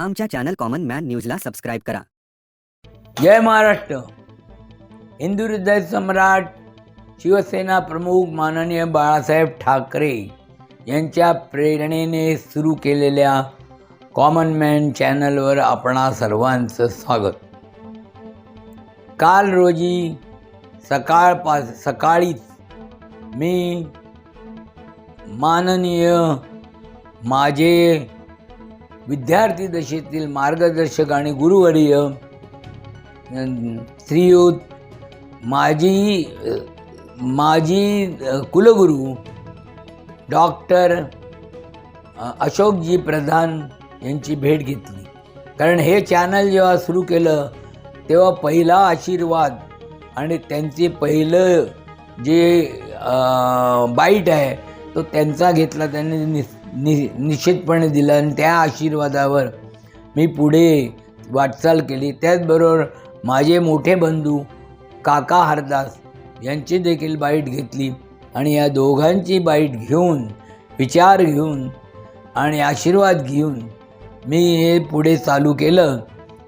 आमच्या channel common man न्यूजला subscribe करा. जय महाराष्ट्र. हिंदू हृदय सम्राट शिवसेना प्रमुख माननीय बाळासाहेब ठाकरे यांच्या प्रेरणेने सुरू केलेल्या कॉमन मॅन चॅनलवर आपणा सर्वांचं स्वागत. काल रोजी सकाळपास सकाळीच मी माननीय माझे विद्यार्थी दशेतील मार्गदर्शक आणि गुरुवर्य श्रीयुत माजी माजी कुलगुरू डॉक्टर अशोकजी प्रधान यांची भेट घेतली. कारण हे चॅनल जेव्हा सुरू केलं तेव्हा पहिला आशीर्वाद आणि त्यांचे पहिलं जे बाईट आहे तो त्यांचा घेतला त्यांनी निस नि निश्चितपणे दिला आणि त्या आशीर्वादावर मी पुढे वाटचाल केली. त्याचबरोबर माझे मोठे बंधू काका हरदास यांची देखील बाईट घेतली आणि या दोघांची बाईट घेऊन विचार घेऊन आणि आशीर्वाद घेऊन मी हे पुढे चालू केलं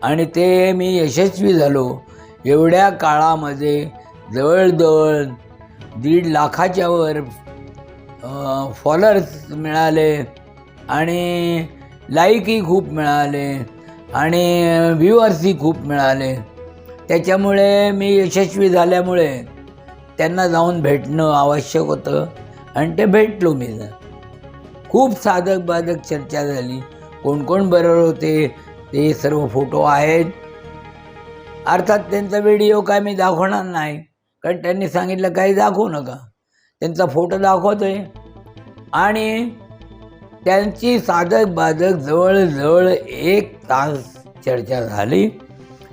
आणि ते मी यशस्वी झालो. एवढ्या काळामध्ये जवळजवळ दीड लाखाच्या वर फॉलोअर्स मिळाले आणि लाईकही खूप मिळाले आणि व्ह्यूअर्सही खूप मिळाले. त्याच्यामुळे मी यशस्वी झाल्यामुळे त्यांना जाऊन भेटणं आवश्यक होतं आणि ते भेटलो मी. खूप साधक बाधक चर्चा झाली. कोण कोण बरोबर होते ते सर्व फोटो आहेत. अर्थात त्यांचा व्हिडिओ काय मी दाखवणार नाही. कारण त्यांनी सांगितलं काही दाखवू नका. त्यांचा फोटो दाखवतोय. आणि त्यांची साधक बाधक जवळजवळ एक तास चर्चा झाली.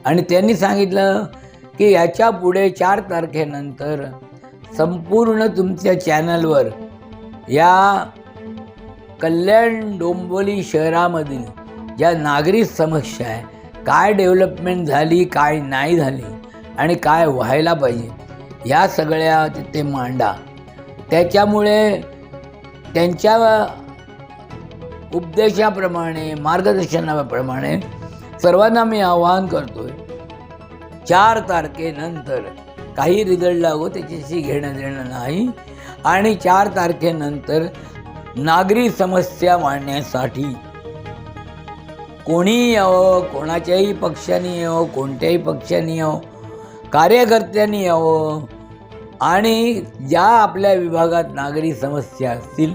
आणि त्यांनी सांगितलं की याच्यापुढे चार तारखेनंतर संपूर्ण तुमच्या चॅनलवर या कल्याण डोंबोली शहरामधील ज्या नागरिक समस्या आहे काय डेव्हलपमेंट झाली काय नाही झाली आणि काय व्हायला पाहिजे या सगळ्या तिथे मांडा. त्याच्यामुळे त्यांच्या उपदेशाप्रमाणे मार्गदर्शनाप्रमाणे सर्वांना मी आवाहन करतो आहे चार तारखेनंतर काही रिझल्ट लागो त्याच्याशी घेणं देणं नाही. आणि चार तारखेनंतर नागरी समस्या मांडण्यासाठी कोणीही यावं कोणाच्याही पक्षाने यावं कोणत्याही पक्षाने यावं कार्यकर्त्यांनी यावं आणि ज्या आपल्या विभागात नागरी समस्या असतील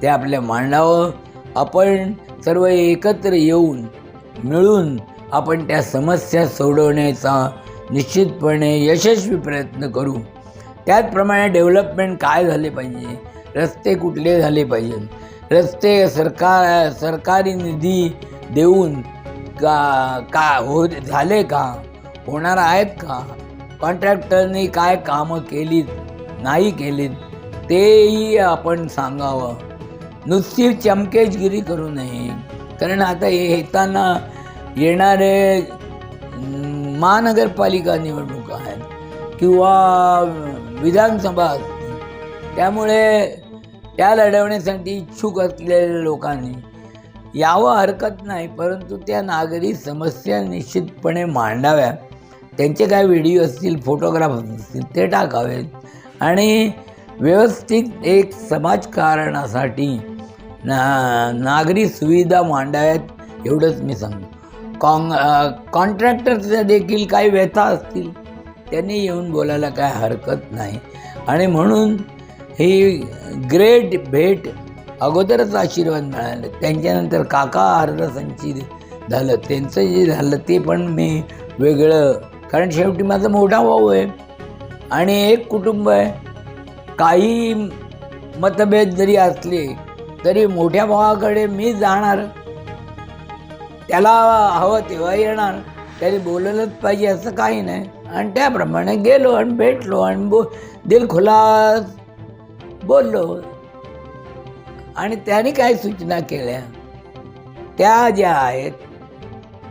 त्या आपल्या मांडावं. आपण सर्व एकत्र येऊन मिळून आपण त्या समस्या सोडवण्याचा निश्चितपणे यशस्वी प्रयत्न करू. त्याचप्रमाणे डेव्हलपमेंट काय झाले पाहिजे? रस्ते कुठले झाले पाहिजेत रस्ते सरकार सरकारी निधी देऊन का का हो झाले का? होणार आहेत का? कॉन्ट्रॅक्टरनी काय कामं केलीत नाही केलीत तेही आपण सांगावं. नुसती चमकेशगिरी करू नये. कारण आता येताना येणारे महानगरपालिका निवडणुका आहेत किंवा विधानसभा असते त्यामुळे त्या लढवण्यासाठी इच्छुक असलेल्या लोकांनी यावं हरकत नाही परंतु त्या नागरी समस्या निश्चितपणे मांडाव्या त्यांचे काय व्हिडिओ असतील फोटोग्राफ असतील ते टाकावेत. आणि व्यवस्थित एक समाजकारणासाठी ना नागरी सुविधा मांडाव्यात एवढंच मी सांगतो. कॉन कॉन्ट्रॅक्टरच्या देखील काही व्यथा असतील त्यांनी येऊन बोलायला काय हरकत नाही. आणि म्हणून ही ग्रेट भेट अगोदरच आशीर्वाद मिळाले. त्यांच्यानंतर काका अर्धसंची झालं. त्यांचं जे झालं ते पण मी वेगळं कारण शेवटी माझा मोठा भाऊ आहे आणि एक कुटुंब आहे. काही मतभेद जरी असले तरी मोठ्या भावाकडे मी जाणार. त्याला हवं तेव्हा येणार. त्याने बोललंच पाहिजे असं काही नाही. आणि त्याप्रमाणे गेलो आणि भेटलो आणि बो दिल खुलास बोललो. आणि त्याने काय सूचना केल्या. त्या ज्या आहेत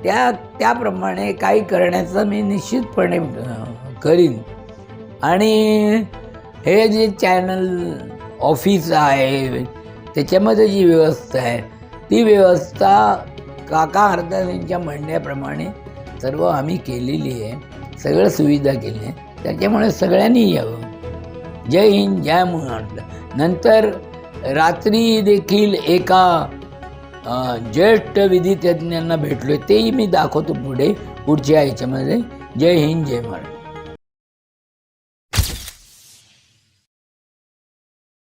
त्या त्याप्रमाणे काही करण्याचा मी निश्चितपणे करीन. आणि हे जे चॅनल ऑफिस आहे त्याच्यामध्ये जी व्यवस्था आहे ती व्यवस्था काका हरदासांच्या म्हणण्याप्रमाणे सर्व आम्ही केलेली आहे. सगळं सुविधा केली आहे. त्याच्यामुळे सगळ्यांनी यावं. जय हिंद जय म्हणून नंतर रात्री देखील एका ज्येष्ठ विधी तज्ज्ञांना भेटलो तेही मी दाखवतो पुढे पुढच्या याच्यामध्ये. जय हिंद जय महाराष्ट्र.